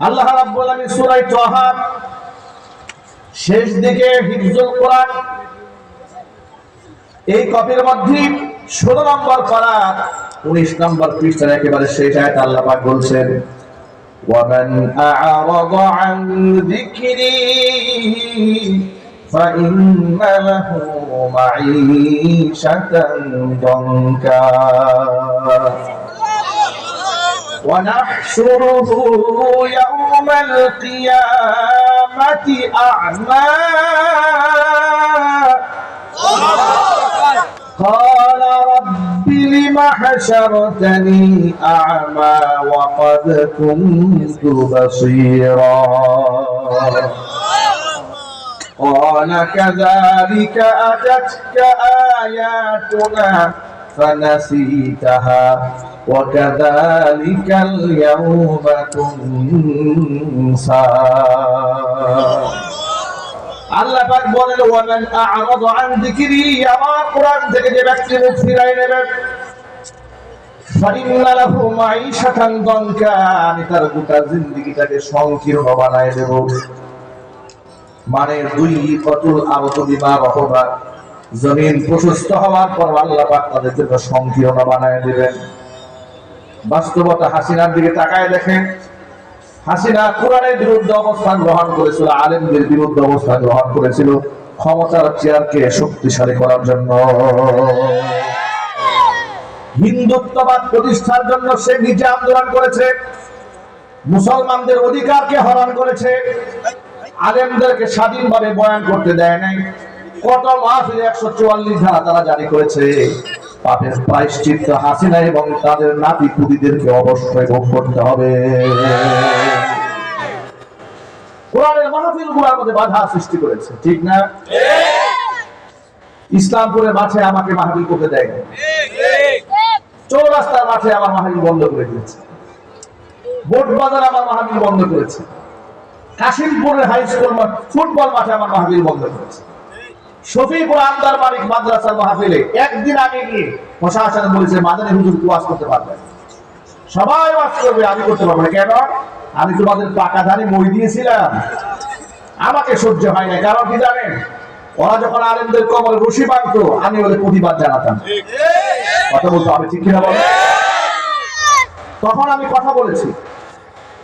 আল্লাহ রাব্বুল আলামিন সূরা তাহা শেষ দিকে হিফজুল কোরআন এই কপির মধ্যে 16 নম্বর পারা 19 নম্বর পৃষ্ঠার একেবারে শেষ আয়াত আল্লাহ পাক বলছেন ومن أعرض عن ذكري فإن له معيشة ضنكا ونحشره يوم القيامة أعمى. قال رب لم حشرتني أعمى وقد كنت بصيرا. قال كذلك أتتك آياتنا فنسيتها وكذلك اليوم تنسى আল্লাহ পাক বলেন ওয়ামান আ'রাদা আন যিকরি আমার কোরআন থেকে যে ব্যক্তি মুখ ফিরায় নেবে ফাইন্না লাহু মাঈশাতান দনকা আমি তার গোটা জিন্দেগিটাকে সংকীর্ণ বানায় দেব মানে দুই কতুল আবত বিমা রহবা জমিন প্রশস্ত হওয়ার পর আল্লাহ পাক তাদের জন্য সংকীর্ণ বানায় দেবেন। বাস্তবতা হাসিনার দিকে তাকায় দেখেন। হাসিনা কোরআনের বিরুদ্ধে অবস্থান গ্রহণ করেছিল, আলেমদের বিরুদ্ধে অবস্থান গ্রহণ করেছিল ক্ষমতার চেয়ারকে শক্তিশালী করার জন্য। হিন্দুত্ববাদ প্রতিষ্ঠার জন্য সে নিজে আন্দোলন করেছে, মুসলমানদের অধিকারকে হরণ করেছে, আলেমদেরকে স্বাধীনভাবে বয়ান করতে দেয় নাই। কত মাহফিলে একশো চুয়াল্লিশ ধারা তারা জারি করেছে? পাপের প্রায়শ্চিত্ত হাসিনা এবং তাদের নাতি অবশ্যই ভোগ করতে হবে। মাঠে আমাকে মাহফিল করতে দেয় চৌরাস্তার মাঠে আমার মাহফিল বন্ধ করে দিয়েছে। বোট বাজার আমার মাহফিল বন্ধ করেছে। কাশিমপুরের হাই স্কুল ফুটবল মাঠে আমার মাহফিল বন্ধ করেছে। আমাকে সহ্য হয় না। কারণ কি জানেন? ওরা যখন আলেমদের কবর রশি বাঁধতো, আমি ওদের প্রতিবাদ জানাতাম। কথা বলতো আমি ঠিক কিনা বলো? তখন আমি কথা বলেছি।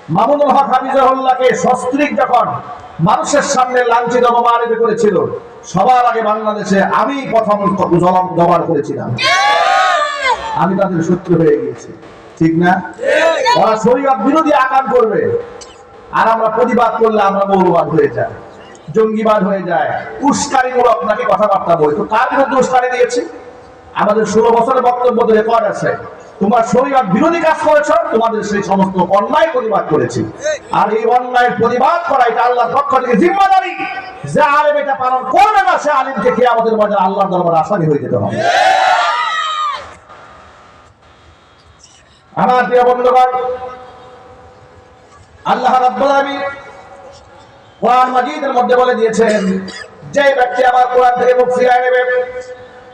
মামুনুল হক হাফিজাহুল্লাহকে সস্ত্রীক যখন মানুষের সামনে লাঞ্ছিত অপমানিত করেছিল। সবার আগে বাংলাদেশে আমি প্রথম জবাব করেছিলাম। আমি তাদের শত্রু হয়ে গিয়েছি। ঠিক না? ওরা শরীয়ত বিরোধী আকাম করবে। আর আমরা প্রতিবাদ করলে আমরা মৌলবাদ হয়ে যাই জঙ্গিবাদ হয়ে যায়। উস্কানিমূলক নাকি কথাবার্তা বই তো কার বিরুদ্ধে উস্কানি দিয়েছি? আমাদের ষোলো বছরের বক্তব্য রেকর্ড আছে। তোমার শরীয়ত বিরোধী কাজ করেছ, তোমাদের সেই সমস্ত অন্যায় প্রতিবাদ করেছি। আর এই অন্যায় প্রতিবাদ করা, এটা আল্লাহর পক্ষ থেকে জিম্মাদারি। যে আলেম এটা পালন করবে না, সে আলিমকে কে আমাদের মাঝে আল্লাহর দরবার আসানি হয়ে যেতে হবে। আমার প্রিয় বন্ধুগণ, আল্লাহ রাব্বুল আলামিন কোরআন মাজিদের মধ্যে বলে দিয়েছেন, যে ব্যক্তি আমার কোরআন থেকে মুখ ফিরায় নেবে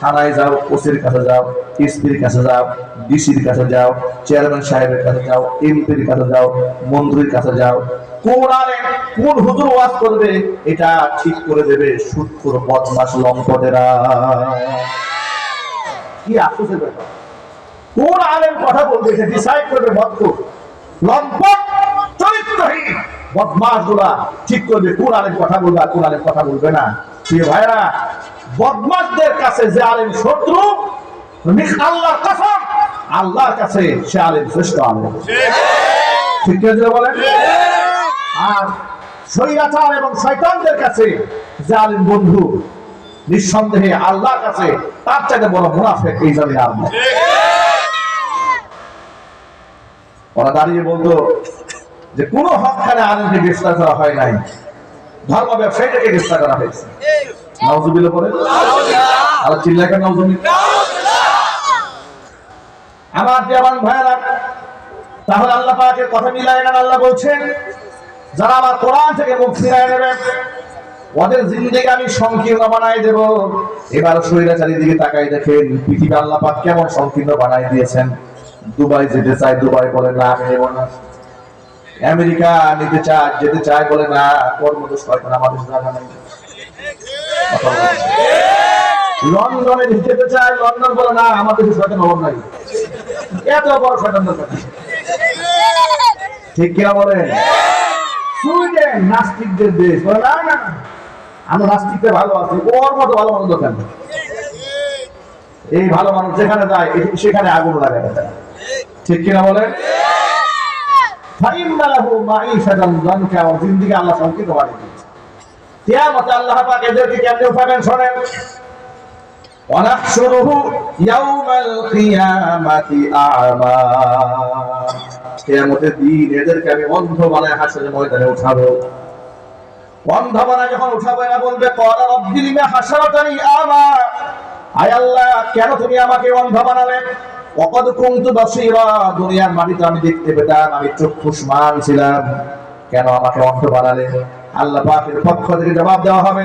থানায় যাও, ওসির কাছে যাও, এসপির কাছে যাও, ডিসির কাছে যাও, চেয়ারম্যান সাহেবের কাছে যাও, এমপির কাছে যাও, মন্ত্রীর কাছে যাও। কোন হুজুর ওয়াজ করবে, এটা ঠিক করে দেবে বদমাস কি আফসোসের ব্যাপার। কোন কথা বলবে এটা ডিসাইড করবে লম্পট, চরিত্রহীন বদমাসগুলা ঠিক করবে, কোন আলেম কথা বলবে আর কোন আলেম কথা বলবে না। প্রিয় ভাইরা বদমাসদের কাছে যে আলেম শত্রু আল্লাহর কসম, আল্লাহর কাছে সে আলেম শ্রেষ্ঠ আলেম। ঠিক আছে বলেন? আর স্বৈরাচার এবং শয়তানদের কাছে যে আলেম বন্ধু, নিঃসন্দেহে আল্লাহর কাছে তার চাইতে বড় মুনাফেক এই জন্য আর। ওরা দাঁড়িয়ে বলতো যে কোন হকখানে আনন্দে গ্রেফতার করা হয় নাই। ধর্ম ব্যবসায়ীটাকে গ্রেফতার করা হয়েছে। নাউজুবিল্লাহ বলে আর নাউজুবিল্লাহ আমার দেওয়ান ভাইরা তাহলে আল্লাহ পাকের কথা মিলাই না আল্লাহ বলছেন, যারা আমার কোরআন থেকে মুখ ফিরায় ওদের আমি সংকীর্ণ বানাই দেব। এবার শরীরাচারী চারিদিকে তাকাই দেখেন পৃথিবী আল্লাহ পাক কেমন সংকীর্ণ বানাই দিয়েছেন। দুবাই যেতে চাই দুবাই বলে না, আমি নেব না। আমেরিকা নিতে চায়, যেতে চায় বলে না ওর মতো আমাদের জায়গা নাই। লন্ডনে যেতে লন্ডন বলে, না আমাদের শয়তান খবর নাই। এত বড় ঠিক কিনা সুইডেন নাস্তিকদের দেশ। বলে, না না আমরা নাস্তিকদের ভালো আছি, ওর মতো ভালো মানুষ দরকার এই ভালো মানুষ যেখানে যায় সেখানে আগুন দেয়। ঠিক কিনা বলেন? ফাইন্না লাহু মাঈশাতান দানকা ওর জিন্দেগি আল্লাহ দিয়েছে। কিয়ামতে আল্লাহ পাক এদেরকে কেমনে উঠাবেন শোনেন ونحشره يوم القيامة أعمى কিয়ামতের দিন এদেরকে আমি অন্ধ বানায় হাসরের ময়দানে উঠাবো অন্ধ বানায় যখন উঠাবো এরা বলবে কলা রব্বি লিমা হাসারাতানি আমা আয় আল্লাহ কেন তুমি আমাকে অন্ধ বানালে অকদ কুনতু বাসীরা দুনিয়ার মাটিতে আমি দেখতে পেতাম আমি চক্ষুষ্মান ছিলাম কেন আমাকে অন্ধ বানালে আল্লাহ পাকের পক্ষ থেকে জবাব দেওয়া হবে।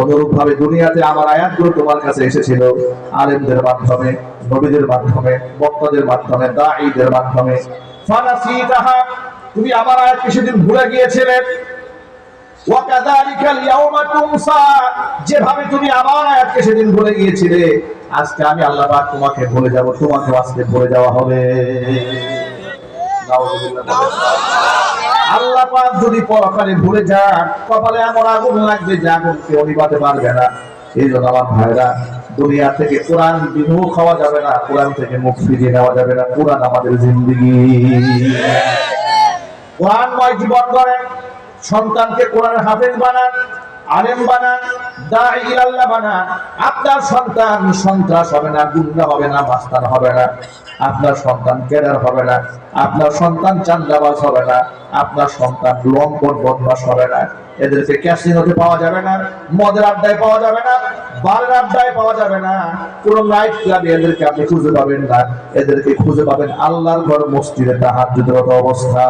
অনুরূপ ভাবে দুনিয়াতে আমার আয়াতগুলো তোমার কাছে এসেছিল। আলেমদের মাধ্যমে, নবীদের মাধ্যমে, বক্তদের মাধ্যমে দায়ীদের মাধ্যমে। তুমি আমার আয়াত কিছুদিন ভুলে গিয়েছিলেন যেভাবে তুমি আমার আয়াতকে সেদিন ভুলে গিয়েছিলে, আজকে আমি আল্লাহ তোমাকে ভুলে যাব তোমাকে আজকে ভুলে যাওয়া হবে। আল্লাহ যদি পরকালে ভুলে যান, কপালে এমন আগুন লাগবে যে আগুন কেউ পারবে না। এই জন্য আমার ভাইরা, দুনিয়া থেকে কোরআন বিমুখ হওয়া যাবে না, কোরআন থেকে মুখ ফিরিয়ে নেওয়া যাবে না। কোরআন আমাদের জিন্দগি। কোরআনময় জীবন করেন সন্তানকে কোরআনের হাফেজ বানান, আলেম বানান ইলাল্লাহ বানান। আপনার সন্তান সন্ত্রাস হবে না গুন্ডা হবে না, মাস্তান হবে না। আপনার সন্তান ক্যাডার হবে না, আপনার সন্তান চান্দাবাজ হবে না, আপনার সন্তান লম্পট বদমাস হবে না। এদেরকে ক্যাসিনোতে পাওয়া যাবে না, মদের আড্ডায় পাওয়া যাবে না বারের আড্ডায় পাওয়া যাবে না। কোন নাইট ক্লাবে এদেরকে আপনি খুঁজে পাবেন না। এদেরকে খুঁজে পাবেন আল্লাহর ঘর মসজিদে তাহাজ্জুদের অবস্থা।